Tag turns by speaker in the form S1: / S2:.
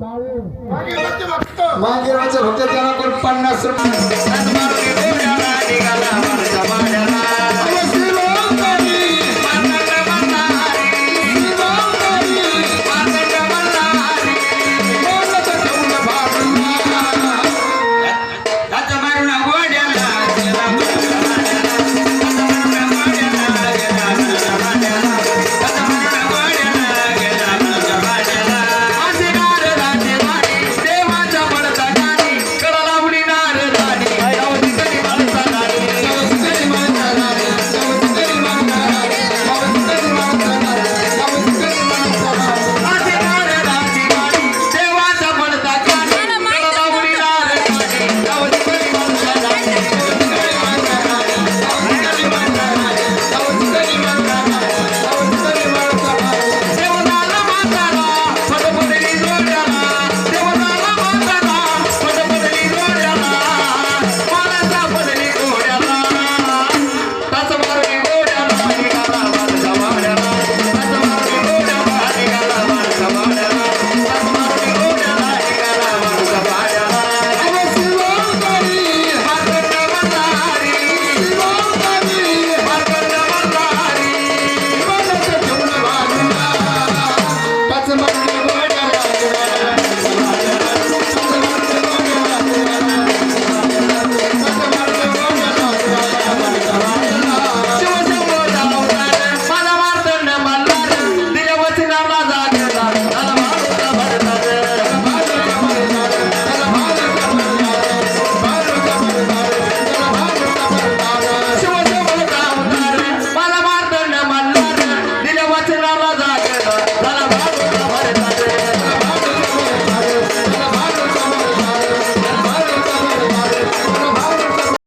S1: मागे भक्त त्याला पण पन्नास रुपये?